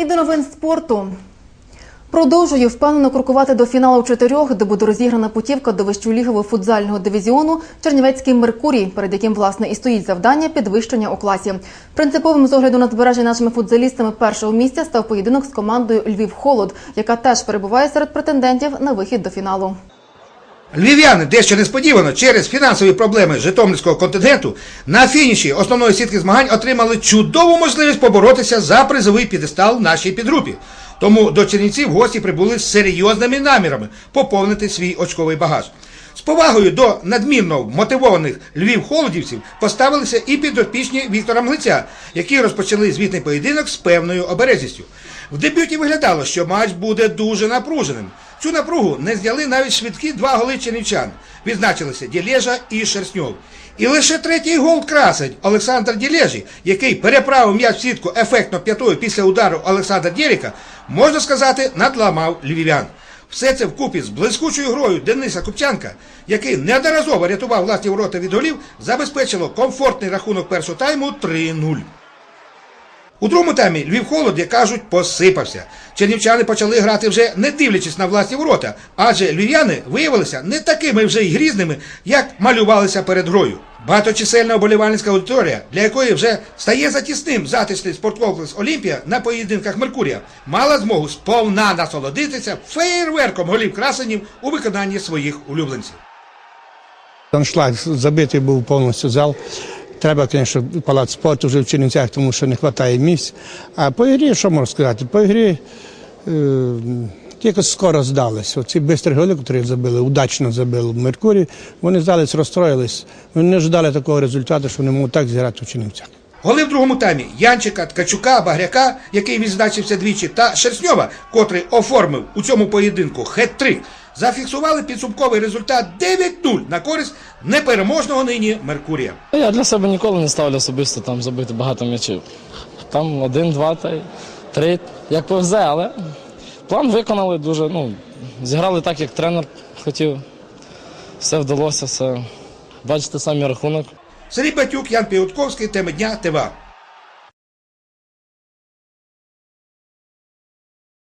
І до новин спорту. Продовжує впевнено крокувати до фіналу чотирьох, де буде розіграна путівка до вищолігового футзального дивізіону Чернівецький Меркурій, перед яким власне і стоїть завдання підвищення у класі. Принциповим з огляду на збереження нашими футзалістами першого місця став поєдинок з командою Львів Холод, яка теж перебуває серед претендентів на вихід до фіналу. Львів'яни дещо несподівано через фінансові проблеми житомирського контингенту на фініші основної сітки змагань отримали чудову можливість поборотися за призовий підестал нашій підгрупі. Тому до Чернівців гості прибули з серйозними намірами поповнити свій очковий багаж. З повагою до надмірно мотивованих львів холодівців поставилися і підопічні Віктора Мглиця, які розпочали звітний поєдинок з певною обережністю. В дебюті виглядало, що матч буде дуже напруженим. Цю напругу не зняли навіть швидкі два голи чернівчан. Відзначилися Дєлєжа і Шерстньов. І лише третій гол красить Олександр Дєлєжі, який переправив м'яч в сітку ефектно п'ятою після удару Олександра Дєріка, можна сказати, надламав львів'ян. Все це вкупі з блискучою грою Дениса Купчанка, який неодноразово рятував власні ворота від голів, забезпечило комфортний рахунок першого тайму 3-0. У другому таймі Львів холод, як кажуть, посипався. Чернівчани почали грати вже не дивлячись на власні ворота, адже львів'яни виявилися не такими вже й грізними, як малювалися перед грою. Багаточисельна оболівальницька аудиторія, для якої вже стає затісним затишний спорткомплекс Олімпія на поєдинках Меркурія, мала змогу сповна насолодитися феєрверком голів красенів у виконанні своїх улюбленців. Аншлаг забитий був повністю зал. Треба, звісно, палац спорту вже в Чернівцях, тому що не вистачає місць. А по ігрі, що можна сказати? По ігрі е, скоро здались. Оці бистрі голи, які забили, удачно забили в Меркурі, вони здались, розстроїлись. Вони не ждали такого результату, що вони можуть так зіграти в Чернівцях. Голи в другому таймі Янчика, Ткачука, Багряка, який відзначився двічі, та Шерстньова, котрий оформив у цьому поєдинку хет-трик, зафіксували підсумковий результат 9-0 на користь непереможного нині Меркурія. Я для себе ніколи не ставлю особисто там забити багато м'ячів. Там один, два, та три, як повзе, але план виконали дуже, ну, зіграли так, як тренер хотів. Все вдалося, все. Бачите самі рахунок. Сергій Батюк, Ян Піотковський, теми дня, ТВА.